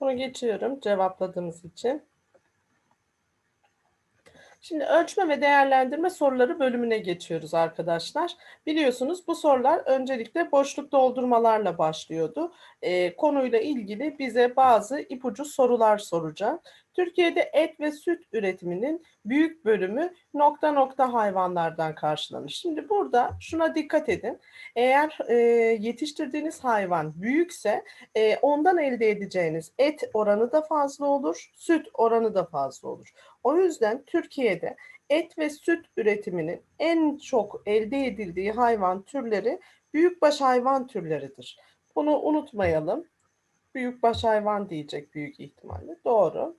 Bunu geçiyorum cevapladığımız için. Şimdi ölçme ve değerlendirme soruları bölümüne geçiyoruz arkadaşlar. Biliyorsunuz bu sorular öncelikle boşluk doldurmalarla başlıyordu. Ee, konuyla ilgili bize bazı ipucu sorular soracak. Türkiye'de et ve süt üretiminin büyük bölümü nokta nokta hayvanlardan karşılanır. Şimdi burada şuna dikkat edin. Eğer e, yetiştirdiğiniz hayvan büyükse e, ondan elde edeceğiniz et oranı da fazla olur, süt oranı da fazla olur. O yüzden Türkiye'de et ve süt üretiminin en çok elde edildiği hayvan türleri büyükbaş hayvan türleridir. Bunu unutmayalım. Büyükbaş hayvan diyecek büyük ihtimalle. Doğru.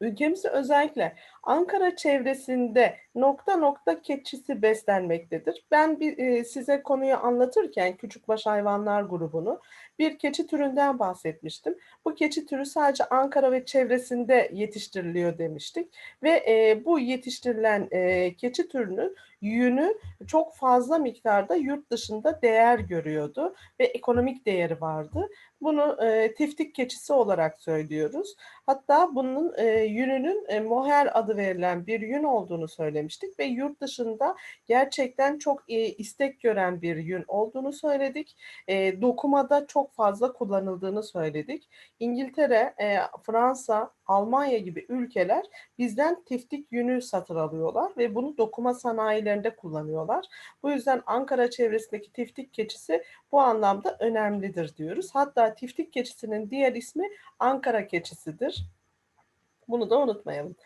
Ülkemizde özellikle Ankara çevresinde nokta nokta keçisi beslenmektedir. Ben bir, e, size konuyu anlatırken Küçükbaş Hayvanlar grubunu bir keçi türünden bahsetmiştim. Bu keçi türü sadece Ankara ve çevresinde yetiştiriliyor demiştik. Ve e, bu yetiştirilen e, keçi türünün yünü çok fazla miktarda yurt dışında değer görüyordu ve ekonomik değeri vardı. Bunu e, tiftik keçisi olarak söylüyoruz. Hatta bunun e, yününün e, moher adı verilen bir yün olduğunu söylemiştik ve yurt dışında gerçekten çok e, istek gören bir yün olduğunu söyledik. E, dokumada çok fazla kullanıldığını söyledik. İngiltere, e, Fransa, Almanya gibi ülkeler bizden tiftik yünü satın alıyorlar ve bunu dokuma sanayilerinde kullanıyorlar. Bu yüzden Ankara çevresindeki tiftik keçisi bu anlamda önemlidir diyoruz. Hatta tiftik keçisinin diğer ismi Ankara keçisidir. Bunu da unutmayalım.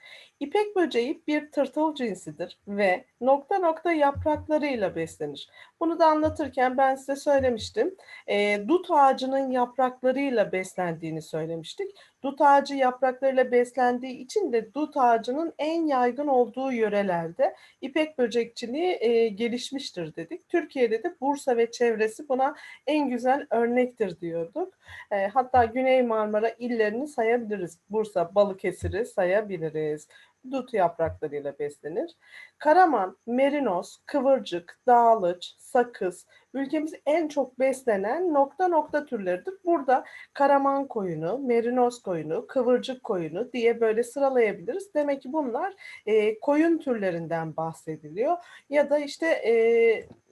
İpek böceği bir tırtıl cinsidir ve nokta nokta yapraklarıyla beslenir. Bunu da anlatırken ben size söylemiştim. E, dut ağacının yapraklarıyla beslendiğini söylemiştik. Dut ağacı yapraklarıyla beslendiği için de dut ağacının en yaygın olduğu yörelerde ipek böcekçiliği e, gelişmiştir dedik. Türkiye'de de Bursa ve çevresi buna en güzel örnektir diyorduk. E, hatta Güney Marmara illerini sayabiliriz. Bursa, Balıkesir'i sayabiliriz dut yapraklarıyla beslenir. Karaman, merinos, kıvırcık, dağlıç, sakız ülkemiz en çok beslenen nokta nokta türleridir. Burada karaman koyunu, merinos koyunu, kıvırcık koyunu diye böyle sıralayabiliriz. Demek ki bunlar e, koyun türlerinden bahsediliyor. Ya da işte e,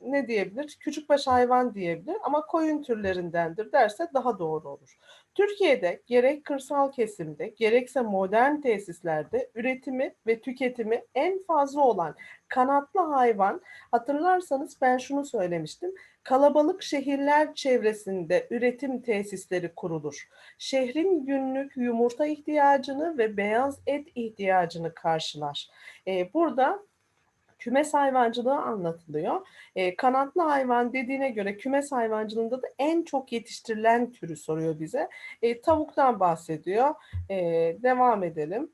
ne diyebilir? Küçükbaş hayvan diyebilir ama koyun türlerindendir derse daha doğru olur. Türkiye'de gerek kırsal kesimde gerekse modern tesislerde üretimi ve tüketimi en fazla olan kanatlı hayvan hatırlarsanız ben şunu söylemiştim. Kalabalık şehirler çevresinde üretim tesisleri kurulur. Şehrin günlük yumurta ihtiyacını ve beyaz et ihtiyacını karşılar. Ee, burada kümes hayvancılığı anlatılıyor. E, kanatlı hayvan dediğine göre kümes hayvancılığında da en çok yetiştirilen türü soruyor bize. E, tavuktan bahsediyor. E, devam edelim.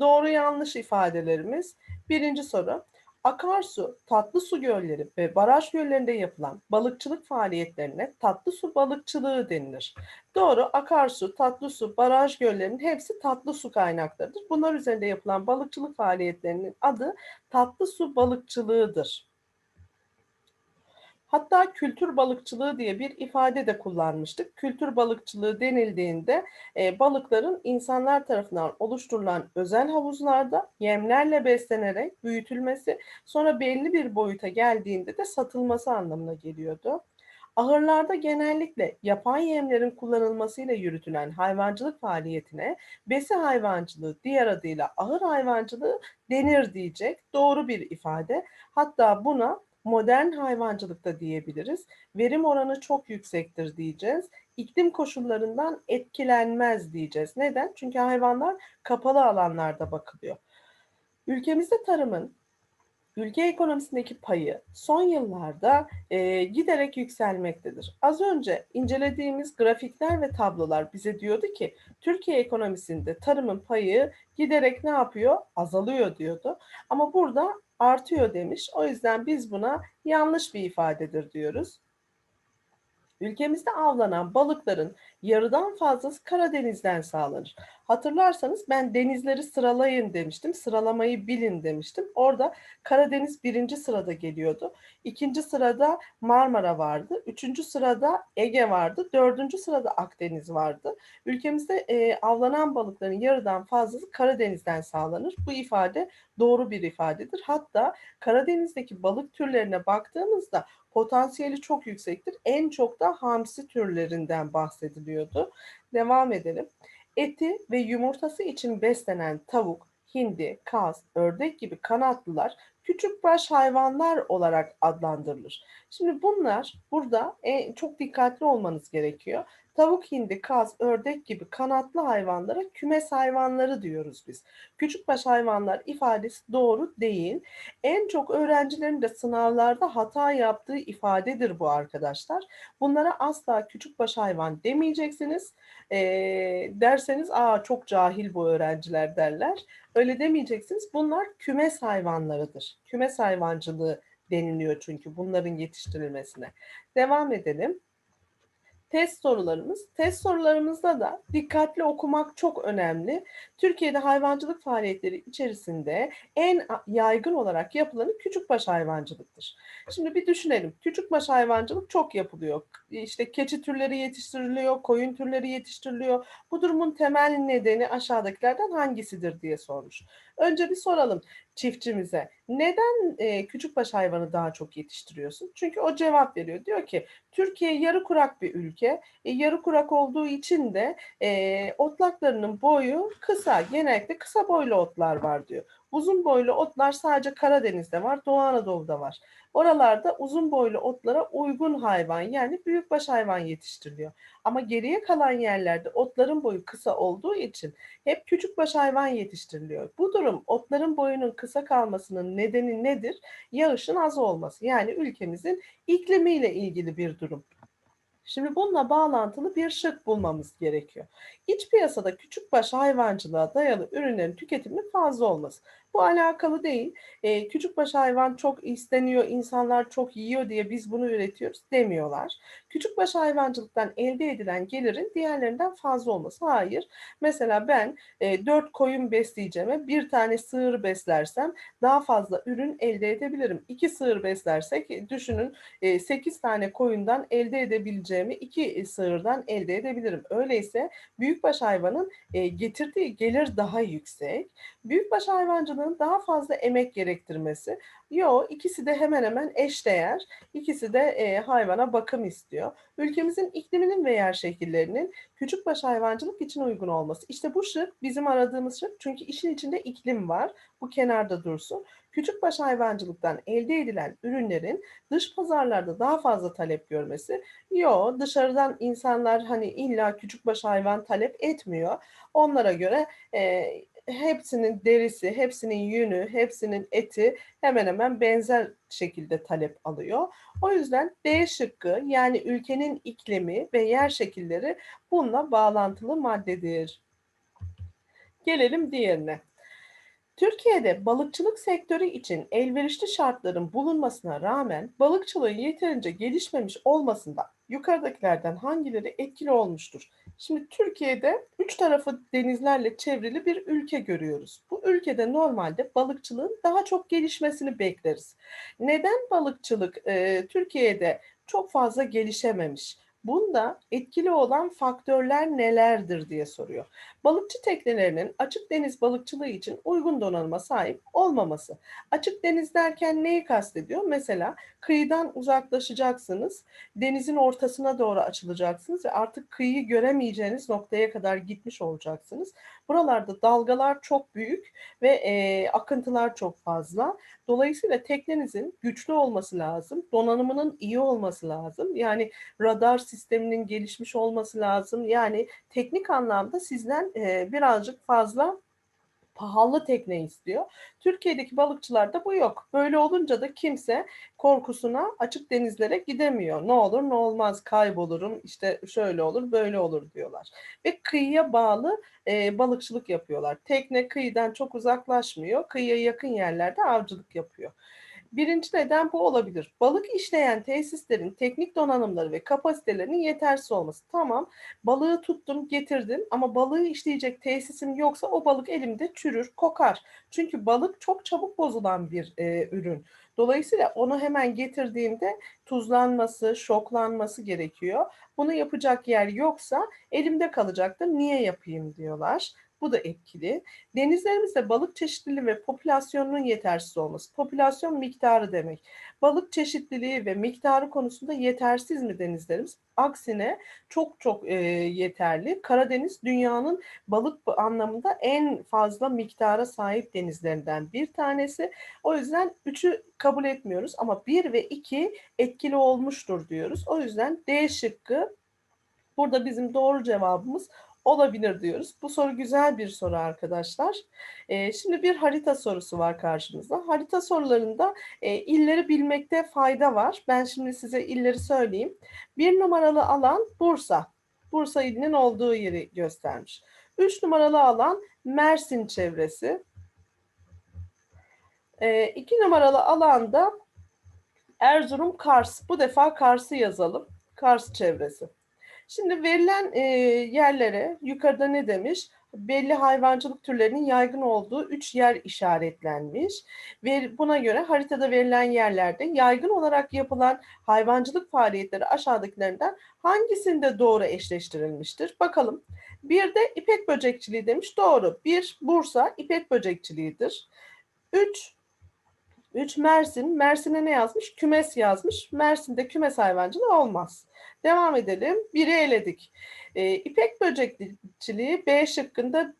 Doğru yanlış ifadelerimiz. Birinci soru. Akarsu, tatlı su gölleri ve baraj göllerinde yapılan balıkçılık faaliyetlerine tatlı su balıkçılığı denilir. Doğru, akarsu, tatlı su, baraj göllerinin hepsi tatlı su kaynaklarıdır. Bunlar üzerinde yapılan balıkçılık faaliyetlerinin adı tatlı su balıkçılığıdır. Hatta kültür balıkçılığı diye bir ifade de kullanmıştık. Kültür balıkçılığı denildiğinde e, balıkların insanlar tarafından oluşturulan özel havuzlarda yemlerle beslenerek büyütülmesi, sonra belli bir boyuta geldiğinde de satılması anlamına geliyordu. Ahırlarda genellikle yapay yemlerin kullanılmasıyla yürütülen hayvancılık faaliyetine besi hayvancılığı diğer adıyla ahır hayvancılığı denir diyecek doğru bir ifade. Hatta buna modern hayvancılıkta diyebiliriz. Verim oranı çok yüksektir diyeceğiz. İklim koşullarından etkilenmez diyeceğiz. Neden? Çünkü hayvanlar kapalı alanlarda bakılıyor. Ülkemizde tarımın ülke ekonomisindeki payı son yıllarda e, giderek yükselmektedir. Az önce incelediğimiz grafikler ve tablolar bize diyordu ki Türkiye ekonomisinde tarımın payı giderek ne yapıyor? Azalıyor diyordu. Ama burada artıyor demiş. O yüzden biz buna yanlış bir ifadedir diyoruz. Ülkemizde avlanan balıkların yarıdan fazlası Karadeniz'den sağlanır. Hatırlarsanız ben denizleri sıralayın demiştim, sıralamayı bilin demiştim. Orada Karadeniz birinci sırada geliyordu. İkinci sırada Marmara vardı. Üçüncü sırada Ege vardı. Dördüncü sırada Akdeniz vardı. Ülkemizde e, avlanan balıkların yarıdan fazlası Karadeniz'den sağlanır. Bu ifade doğru bir ifadedir. Hatta Karadeniz'deki balık türlerine baktığımızda potansiyeli çok yüksektir. En çok da hamsi türlerinden bahsediliyordu. Devam edelim. Eti ve yumurtası için beslenen tavuk, hindi, kaz, ördek gibi kanatlılar küçük baş hayvanlar olarak adlandırılır. Şimdi bunlar burada en, çok dikkatli olmanız gerekiyor. Tavuk, hindi, kaz, ördek gibi kanatlı hayvanlara kümes hayvanları diyoruz biz. Küçükbaş hayvanlar ifadesi doğru değil. En çok öğrencilerin de sınavlarda hata yaptığı ifadedir bu arkadaşlar. Bunlara asla küçükbaş hayvan demeyeceksiniz. E, derseniz aa çok cahil bu öğrenciler derler. Öyle demeyeceksiniz. Bunlar kümes hayvanlarıdır. Kümes hayvancılığı deniliyor çünkü bunların yetiştirilmesine. Devam edelim test sorularımız. Test sorularımızda da dikkatli okumak çok önemli. Türkiye'de hayvancılık faaliyetleri içerisinde en yaygın olarak yapılanı küçükbaş hayvancılıktır. Şimdi bir düşünelim. Küçükbaş hayvancılık çok yapılıyor. İşte keçi türleri yetiştiriliyor, koyun türleri yetiştiriliyor. Bu durumun temel nedeni aşağıdakilerden hangisidir diye sormuş. Önce bir soralım çiftçimize. Neden e, küçükbaş hayvanı daha çok yetiştiriyorsun? Çünkü o cevap veriyor. Diyor ki Türkiye yarı kurak bir ülke. E, yarı kurak olduğu için de e, otlaklarının boyu kısa. Genellikle kısa boylu otlar var diyor. Uzun boylu otlar sadece Karadeniz'de var, Doğu Anadolu'da var. Oralarda uzun boylu otlara uygun hayvan yani büyükbaş hayvan yetiştiriliyor. Ama geriye kalan yerlerde otların boyu kısa olduğu için hep küçükbaş hayvan yetiştiriliyor. Bu durum otların boyunun kısa kalmasının nedeni nedir? Yağışın az olması. Yani ülkemizin iklimiyle ilgili bir durum. Şimdi bununla bağlantılı bir şık bulmamız gerekiyor. İç piyasada küçükbaş hayvancılığa dayalı ürünlerin tüketiminin fazla olması. Bu alakalı değil. E, küçükbaş hayvan çok isteniyor, insanlar çok yiyor diye biz bunu üretiyoruz demiyorlar. Küçükbaş hayvancılıktan elde edilen gelirin diğerlerinden fazla olması. Hayır. Mesela ben e, 4 koyun besleyeceğime bir tane sığır beslersem daha fazla ürün elde edebilirim. 2 sığır beslersek düşünün e, 8 tane koyundan elde edebileceğimi 2 sığırdan elde edebilirim. Öyleyse büyükbaş hayvanın e, getirdiği gelir daha yüksek. Büyükbaş hayvancılığın daha fazla emek gerektirmesi. Yo ikisi de hemen hemen eşdeğer. İkisi de e, hayvana bakım istiyor. Ülkemizin ikliminin ve yer şekillerinin küçükbaş hayvancılık için uygun olması. İşte bu şık bizim aradığımız şık. Çünkü işin içinde iklim var. Bu kenarda dursun. Küçükbaş hayvancılıktan elde edilen ürünlerin dış pazarlarda daha fazla talep görmesi. Yo dışarıdan insanlar hani illa küçükbaş hayvan talep etmiyor. Onlara göre e, hepsinin derisi, hepsinin yünü, hepsinin eti hemen hemen benzer şekilde talep alıyor. O yüzden D şıkkı yani ülkenin iklimi ve yer şekilleri bununla bağlantılı maddedir. Gelelim diğerine. Türkiye'de balıkçılık sektörü için elverişli şartların bulunmasına rağmen balıkçılığın yeterince gelişmemiş olmasında yukarıdakilerden hangileri etkili olmuştur? Şimdi Türkiye'de üç tarafı denizlerle çevrili bir ülke görüyoruz. Bu ülkede normalde balıkçılığın daha çok gelişmesini bekleriz. Neden balıkçılık e, Türkiye'de çok fazla gelişememiş? Bunda etkili olan faktörler nelerdir diye soruyor. Balıkçı teknelerinin açık deniz balıkçılığı için uygun donanıma sahip olmaması. Açık deniz derken neyi kastediyor? Mesela kıyıdan uzaklaşacaksınız, denizin ortasına doğru açılacaksınız ve artık kıyıyı göremeyeceğiniz noktaya kadar gitmiş olacaksınız. Buralarda dalgalar çok büyük ve e, akıntılar çok fazla. Dolayısıyla teknenizin güçlü olması lazım, donanımının iyi olması lazım. Yani radar sisteminin gelişmiş olması lazım. Yani teknik anlamda sizden e, birazcık fazla pahalı tekne istiyor. Türkiye'deki balıkçılarda bu yok. Böyle olunca da kimse korkusuna açık denizlere gidemiyor. Ne olur ne olmaz kaybolurum işte şöyle olur böyle olur diyorlar. Ve kıyıya bağlı e, balıkçılık yapıyorlar. Tekne kıyıdan çok uzaklaşmıyor. Kıyıya yakın yerlerde avcılık yapıyor. Birinci neden bu olabilir. Balık işleyen tesislerin teknik donanımları ve kapasitelerinin yetersiz olması. Tamam balığı tuttum getirdim ama balığı işleyecek tesisim yoksa o balık elimde çürür kokar. Çünkü balık çok çabuk bozulan bir e, ürün. Dolayısıyla onu hemen getirdiğimde tuzlanması, şoklanması gerekiyor. Bunu yapacak yer yoksa elimde kalacaktır. Niye yapayım diyorlar. Bu da etkili. Denizlerimizde balık çeşitliliği ve popülasyonunun yetersiz olması. Popülasyon miktarı demek. Balık çeşitliliği ve miktarı konusunda yetersiz mi denizlerimiz? Aksine çok çok e, yeterli. Karadeniz dünyanın balık anlamında en fazla miktara sahip denizlerinden bir tanesi. O yüzden üçü kabul etmiyoruz ama bir ve iki etkili olmuştur diyoruz. O yüzden D şıkkı burada bizim doğru cevabımız olabilir diyoruz. Bu soru güzel bir soru arkadaşlar. E, şimdi bir harita sorusu var karşımızda. Harita sorularında e, illeri bilmekte fayda var. Ben şimdi size illeri söyleyeyim. Bir numaralı alan Bursa. Bursa ilinin olduğu yeri göstermiş. Üç numaralı alan Mersin çevresi. E, iki numaralı alanda Erzurum Kars. Bu defa Kars'ı yazalım. Kars çevresi. Şimdi verilen e, yerlere yukarıda ne demiş? Belli hayvancılık türlerinin yaygın olduğu üç yer işaretlenmiş ve buna göre haritada verilen yerlerde yaygın olarak yapılan hayvancılık faaliyetleri aşağıdakilerinden hangisinde doğru eşleştirilmiştir? Bakalım. Bir de ipek böcekçiliği demiş. Doğru. Bir Bursa ipek böcekçiliğidir. Üç 3 Mersin. Mersin'e ne yazmış? Kümes yazmış. Mersin'de kümes hayvancılığı olmaz. Devam edelim. Biri eledik. E, ipek böcekçiliği B şıkkında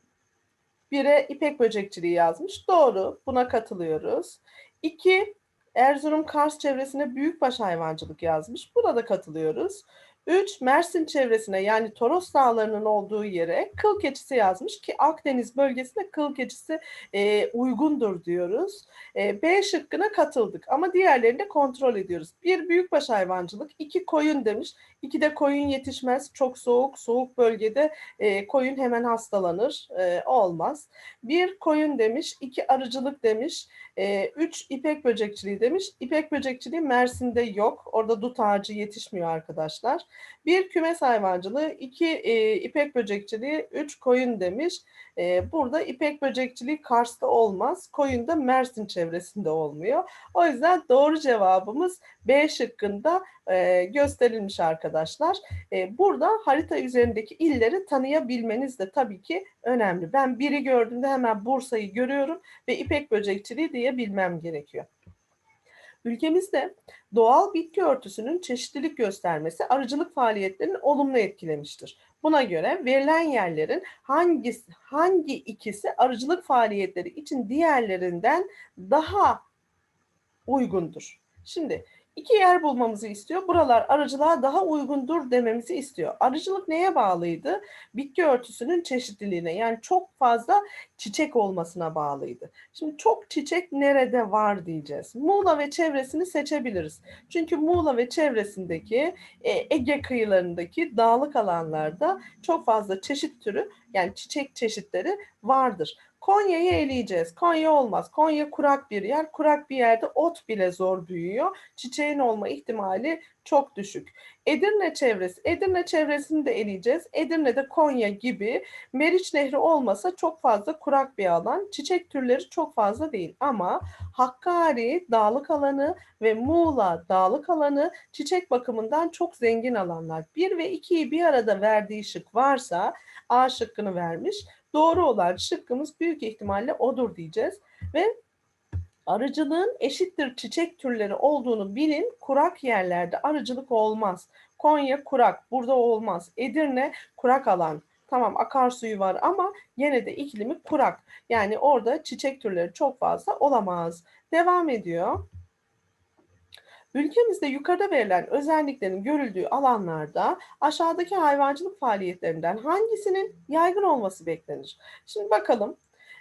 bire ipek böcekçiliği yazmış. Doğru. Buna katılıyoruz. 2 Erzurum Kars çevresine büyükbaş hayvancılık yazmış. Buna da katılıyoruz. 3 Mersin çevresine yani Toros Dağları'nın olduğu yere kıl keçisi yazmış ki Akdeniz bölgesinde kıl keçisi e, uygundur diyoruz. E, B şıkkına katıldık ama diğerlerini de kontrol ediyoruz. Bir büyükbaş hayvancılık, iki koyun demiş. İki de koyun yetişmez. Çok soğuk, soğuk bölgede e, koyun hemen hastalanır. E, olmaz. Bir koyun demiş, iki arıcılık demiş. E, üç ipek böcekçiliği demiş. İpek böcekçiliği Mersin'de yok. Orada dut ağacı yetişmiyor arkadaşlar. Bir kümes hayvancılığı, iki e, ipek böcekçiliği, üç koyun demiş. E, burada ipek böcekçiliği Kars'ta olmaz. Koyun da Mersin çevresinde olmuyor. O yüzden doğru cevabımız B şıkkında e, gösterilmiş arkadaşlar. E, burada harita üzerindeki illeri tanıyabilmeniz de tabii ki önemli. Ben biri gördüğümde hemen Bursa'yı görüyorum ve ipek böcekçiliği diyebilmem gerekiyor. Ülkemizde doğal bitki örtüsünün çeşitlilik göstermesi arıcılık faaliyetlerini olumlu etkilemiştir. Buna göre verilen yerlerin hangisi, hangi ikisi arıcılık faaliyetleri için diğerlerinden daha uygundur? Şimdi iki yer bulmamızı istiyor. Buralar arıcılığa daha uygundur dememizi istiyor. Arıcılık neye bağlıydı? Bitki örtüsünün çeşitliliğine yani çok fazla çiçek olmasına bağlıydı. Şimdi çok çiçek nerede var diyeceğiz. Muğla ve çevresini seçebiliriz. Çünkü Muğla ve çevresindeki e, Ege kıyılarındaki dağlık alanlarda çok fazla çeşit türü yani çiçek çeşitleri vardır. Konya'yı eleyeceğiz. Konya olmaz. Konya kurak bir yer. Kurak bir yerde ot bile zor büyüyor. Çiçeğin olma ihtimali çok düşük. Edirne çevresi, Edirne çevresini de eleyeceğiz. Edirne'de Konya gibi Meriç Nehri olmasa çok fazla kurak bir alan. Çiçek türleri çok fazla değil ama Hakkari dağlık alanı ve Muğla dağlık alanı çiçek bakımından çok zengin alanlar. 1 ve 2'yi bir arada verdiği şık varsa A şıkkını vermiş. Doğru olan şıkkımız büyük ihtimalle odur diyeceğiz. Ve arıcılığın eşittir çiçek türleri olduğunu bilin. Kurak yerlerde arıcılık olmaz. Konya kurak, burada olmaz. Edirne kurak alan. Tamam akarsuyu var ama yine de iklimi kurak. Yani orada çiçek türleri çok fazla olamaz. Devam ediyor. Ülkemizde yukarıda verilen özelliklerin görüldüğü alanlarda aşağıdaki hayvancılık faaliyetlerinden hangisinin yaygın olması beklenir? Şimdi bakalım.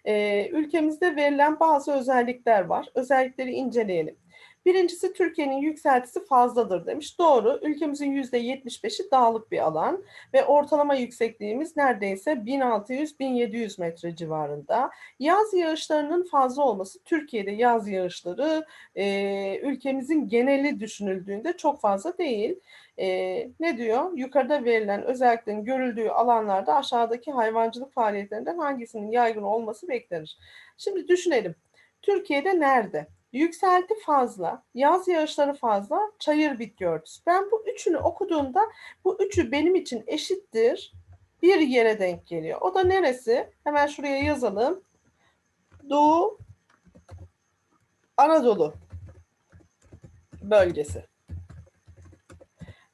Ee, ülkemizde verilen bazı özellikler var. Özellikleri inceleyelim. Birincisi Türkiye'nin yükseltisi fazladır demiş. Doğru. Ülkemizin %75'i dağlık bir alan ve ortalama yüksekliğimiz neredeyse 1600-1700 metre civarında. Yaz yağışlarının fazla olması Türkiye'de yaz yağışları e, ülkemizin geneli düşünüldüğünde çok fazla değil. E, ne diyor? Yukarıda verilen özelliklerin görüldüğü alanlarda aşağıdaki hayvancılık faaliyetlerinden hangisinin yaygın olması beklenir? Şimdi düşünelim. Türkiye'de nerede? Yükselti fazla, yaz yağışları fazla, çayır bitki örtüsü. Ben bu üçünü okuduğumda bu üçü benim için eşittir bir yere denk geliyor. O da neresi? Hemen şuraya yazalım. Doğu Anadolu bölgesi.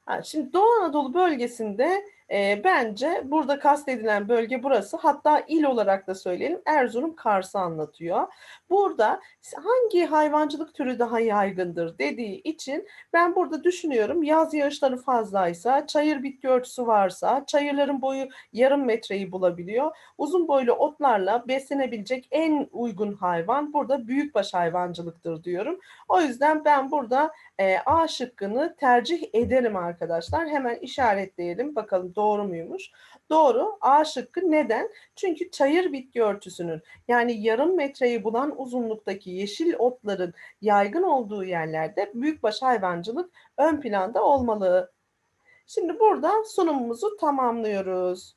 Ha, şimdi Doğu Anadolu bölgesinde e, bence burada kastedilen bölge burası. Hatta il olarak da söyleyelim Erzurum Kars'ı anlatıyor. Burada hangi hayvancılık türü daha yaygındır dediği için ben burada düşünüyorum yaz yağışları fazlaysa, çayır bitki örtüsü varsa, çayırların boyu yarım metreyi bulabiliyor. Uzun boylu otlarla beslenebilecek en uygun hayvan burada büyükbaş hayvancılıktır diyorum. O yüzden ben burada e, A şıkkını tercih ederim arkadaşlar. Hemen işaretleyelim bakalım doğru muymuş? Doğru. A şıkkı neden? Çünkü çayır bitki örtüsünün yani yarım metreyi bulan uzunluktaki yeşil otların yaygın olduğu yerlerde büyükbaş hayvancılık ön planda olmalı. Şimdi burada sunumumuzu tamamlıyoruz.